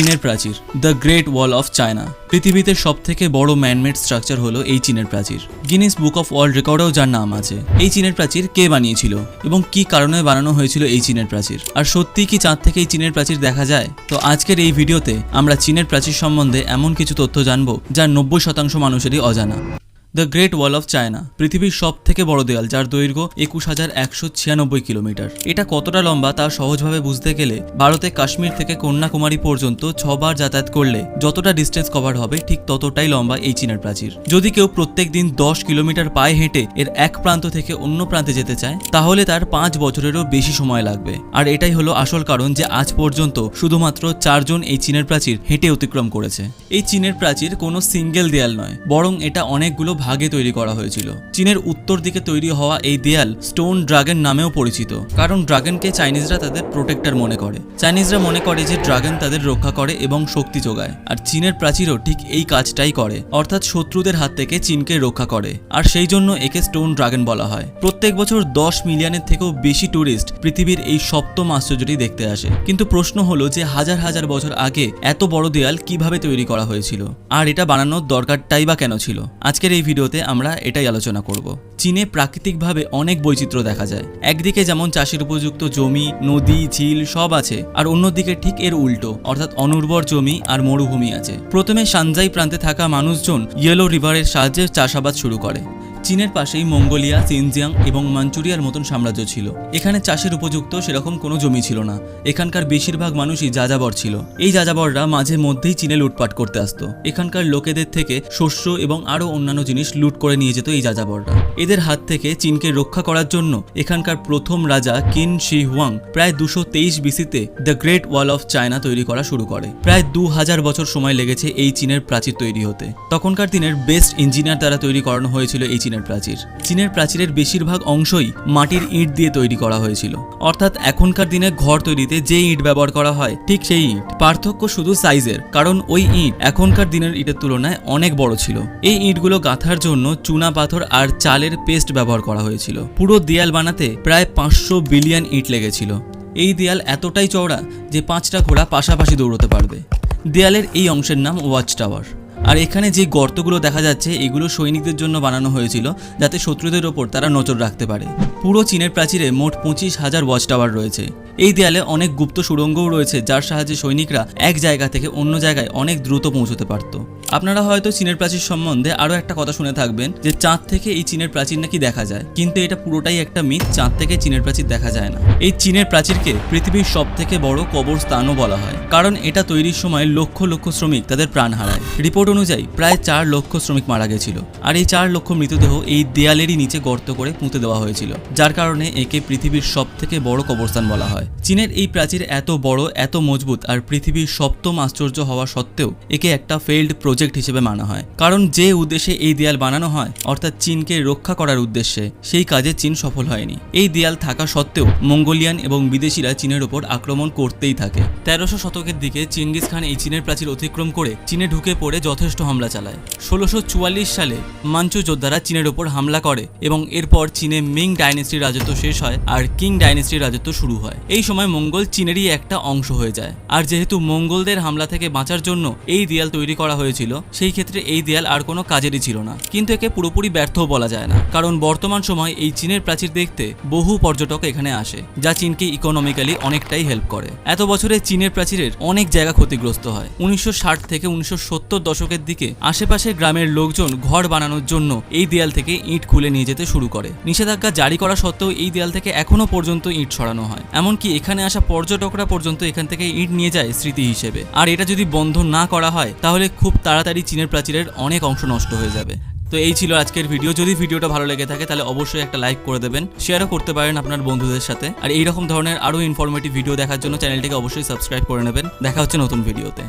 চীনের প্রাচীর, the great wall of China. পৃথিবীতে সব থেকে বড় ম্যানমেড স্ট্রাকচার হলো এই চীনের প্রাচীর। গিনিস বুক অফ ওয়ার্ল্ড রেকর্ডেও যার নাম আছে। এই চীনের প্রাচীর কে বানিয়েছিল এবং কি কারণে বানানো হয়েছিল এই চীনের প্রাচীর? আর সত্যি কি চাঁদ থেকে এই চীনের প্রাচীর দেখা যায়? তো আজকের এই ভিডিওতে আমরা চীনের প্রাচীর সম্বন্ধে এমন কিছু তথ্য জানব যার নব্বই শতাংশ মানুষেরই অজানা। The great wall of China, পৃথিবীর সব থেকে বড় দেয়াল, যার দৈর্ঘ্য একুশ হাজার একশো ছিয়ানব্বই কিলোমিটার। এটা কতটা লম্বা তা সহজভাবে বুঝতে গেলে ভারতে কাশ্মীর থেকে কন্যাকুমারী পর্যন্ত ছবার যাতায়াত করলে যতটা ডিস্টেন্স কভার হবে, ঠিক ততটাই লম্বা এই চীনের প্রাচীর। যদি কেউ প্রত্যেক দিন দশ কিলোমিটার পায়ে হেঁটে এর এক প্রান্ত থেকে অন্য প্রান্তে যেতে চায়, তাহলে তার পাঁচ বছরেরও বেশি সময় লাগবে। আর এটাই হলো আসল কারণ যে আজ পর্যন্ত শুধুমাত্র চারজন এই চীনের প্রাচীর হেঁটে অতিক্রম করেছে। এই চীনের প্রাচীর কোনো সিঙ্গেল দেয়াল নয়, বরং এটা অনেকগুলো ভাগে তৈরি করা হয়েছিল। চীনের উত্তর দিকে তৈরি হওয়া এই দেয়াল স্টোন ড্রাগন নামেও পরিচিত, কারণ ড্রাগনকে চাইনিজরা তাদের প্রোটেক্টর মনে করে। চাইনিজরা মনে করে যে ড্রাগন তাদের রক্ষা করে এবং শক্তি যোগায়, আর চীনের প্রাচীরও ঠিক এই কাজটাই করে, অর্থাৎ শত্রুদের হাত থেকে চীনকে রক্ষা করে, আর সেই জন্য একে স্টোন ড্রাগন বলা হয়। প্রত্যেক বছর দশ মিলিয়নের থেকেও বেশি ট্যুরিস্ট পৃথিবীর এই সপ্তম আশ্চর্যটি দেখতে আসে। কিন্তু প্রশ্ন হলো যে হাজার হাজার বছর আগে এত বড় দেয়াল কীভাবে তৈরি করা হয়েছিল? আর এটা বানানোর দরকারটাই বা কেন ছিল? আজকের এই ভিডিওতে আমরা এটাই আলোচনা করব। চীনে প্রাকৃতিকভাবে অনেক বৈচিত্র্য দেখা যায়। একদিকে যেমন চাষের উপযুক্ত জমি, নদী, ঝিল সব আছে, আর অন্যদিকে ঠিক এর উল্টো, অর্থাৎ অনুর্বর জমি আর মরুভূমি আছে। প্রথমে সানজাই প্রান্তে থাকা মানুষজন ইয়েলো রিভারের সাহায্যে চাষাবাদ শুরু করে। চীনের পাশেই মঙ্গোলিয়া, সিনজিয়াং এবং মাঞ্চুরিয়ার মতন সাম্রাজ্য ছিল। এখানে চাষের উপযুক্ত সেরকম কোনো জমি ছিল না। এখানকার বেশিরভাগ মানুষই যাযাবর ছিল। এই যাযাবররা মাঝে মধ্যেই চীনে লুটপাট করতে আসতো। এখানকার লোকেদের থেকে শস্য এবং আরও অন্যান্য জিনিস লুট করে নিয়ে যেত এই যাযাবররা। এদের হাত থেকে চীনকে রক্ষা করার জন্য এখানকার প্রথম রাজা কিন শি হুয়াং প্রায় দুশো তেইশ বিসিতে the great wall of China তৈরি করা শুরু করে। প্রায় দু হাজার বছর সময় লেগেছে এই চীনের প্রাচীর তৈরি হতে। তখনকার দিনের বেস্ট ইঞ্জিনিয়ার দ্বারা তৈরি করানো হয়েছিল এই চীনের প্রাচীর। চীনের প্রাচীরের বেশিরভাগ অংশই মাটির ইট দিয়ে তৈরি করা হয়েছিল। অর্থাৎ এখনকার দিনে ঘর তৈরিতে যে ইট ব্যবহার করা হয়, ঠিক সেই ইট। পার্থক্য শুধু সাইজের, কারণ ওই ইট এখনকার দিনের ইটের তুলনায় অনেক বড় ছিল। এই ইটগুলো গাঁথার জন্য চুনা পাথর আর চালের পেস্ট ব্যবহার করা হয়েছিল। পুরো দেয়াল বানাতে প্রায় পাঁচশো বিলিয়ন ইট লেগেছিল। এই দেয়াল এতটাই চওড়া যে পাঁচটা ঘোড়া পাশাপাশি দৌড়তে পারবে। দেয়ালের এই অংশের নাম ওয়াচ টাওয়ার আর এখানে যে গর্তগুলো দেখা যাচ্ছে, এগুলো সৈনিকদের জন্য বানানো হয়েছিল যাতে শত্রুদের ওপর তারা নজর রাখতে পারে। পুরো চীনের প্রাচীরে মোট পঁচিশ হাজার ওয়াচ টাওয়ার রয়েছে। এই দেয়ালে অনেক গুপ্ত সুড়ঙ্গও রয়েছে, যার সাহায্যে সৈনিকরা এক জায়গা থেকে অন্য জায়গায় অনেক দ্রুত পৌঁছতে পারত। আপনারা হয়তো চীনের প্রাচীর সম্বন্ধে আরও একটা কথা শুনে থাকবেন যে চাঁদ থেকে এই চীনের প্রাচীর নাকি দেখা যায়, কিন্তু এটা পুরোটাই একটা মিথ, চাঁদ থেকে চীনের প্রাচীর দেখা যায় না। এই চীনের প্রাচীরকে পৃথিবীর সব থেকে বড় কবরস্থানও বলা হয়, কারণ এটা তৈরির সময় লক্ষ লক্ষ শ্রমিক তাদের প্রাণ হারায়। রিপোর্ট অনুযায়ী প্রায় চার লক্ষ শ্রমিক মারা গেছিল, আর এই চার লক্ষ মৃতদেহ এই দেয়ালেরই নিচে গর্ত করে পুঁতে দেওয়া হয়েছিল, যার কারণে একে পৃথিবীর সব থেকে বড় কবরস্থান বলা হয়। চীনের এই প্রাচীর এত বড়, এত মজবুত, আর পৃথিবীর সপ্তম আশ্চর্য হওয়া সত্ত্বেও একে একটা ফেল্ড প্রজেক্ট হিসেবে মানা হয়। কারণ যে উদ্দেশ্যে এই দেয়াল বানানো হয়, অর্থাৎ চীনকে রক্ষা করার উদ্দেশ্যে, সেই কাজে চীন সফল হয়নি। এই দেয়াল থাকা সত্ত্বেও মঙ্গোলিয়ান এবং বিদেশিরা চীনের ওপর আক্রমণ করতেই থাকে। তেরোশো শতকের দিকে চিঙ্গিস খান এই চীনের প্রাচীর অতিক্রম করে চীনে ঢুকে পড়ে যথেষ্ট হামলা চালায়। ষোলোশো সালে মাঞ্চু যোদ্ধারা চীনের ওপর হামলা করে এবং এরপর চীনে মিং ডাইনেস্টির রাজত্ব শেষ হয় আর কিং ডাইনেস্টির রাজত্ব শুরু হয়। এই সময় মঙ্গল চীনেরই একটা অংশ হয়ে যায়। আর যেহেতু মঙ্গলদের হামলা থেকে বাঁচার জন্য এই দেয়াল তৈরি করা হয়েছিল সেই ক্ষেত্রে এই দেয়াল আর কোনো কাজেরই ছিল না। কিন্তু একে পুরোপুরি ব্যর্থও বলা যায় না। কারণ বর্তমান সময় এই চীনের প্রাচীর দেখতে বহু পর্যটক এখানে আসে, যা চীনকে ইকোনমিক্যালি অনেকটাই হেল্প করে। এত বছরে চীনের প্রাচীরের অনেক জায়গা ক্ষতিগ্রস্ত হয়। উনিশশো ষাট থেকে উনিশশো সত্তর দশকের দিকে আশেপাশে গ্রামের লোকজন ঘর বানানোর জন্য এই দেয়াল থেকে ইট খুলে নিয়ে যেতে শুরু করে। নিষেধাজ্ঞা জারি করা সত্ত্বেও এই দেয়াল থেকে এখনও পর্যন্ত ইট সরানো হয়। এমনকি এখানে আসা পর্যটকরা পর্যন্ত এখান থেকে ইট নিয়ে যায় স্মৃতি হিসেবে। আর এটা যদি বন্ধ না করা হয়, তাহলে খুব তাড়াতাড়ি চীনের প্রাচীরের অনেক অংশ নষ্ট হয়ে যাবে। তো এই ছিল আজকের ভিডিও। যদি ভিডিওটা ভালো লেগে থাকে, তাহলে অবশ্যই একটা লাইক করে দেবেন, শেয়ারও করতে পারেন আপনার বন্ধুদের সাথে। আর এইরকম ধরনের আরও ইনফরমেটিভ ভিডিও দেখার জন্য চ্যানেলটিকে অবশ্যই সাবস্ক্রাইব করে নেবেন। দেখা হচ্ছে নতুন ভিডিওতে।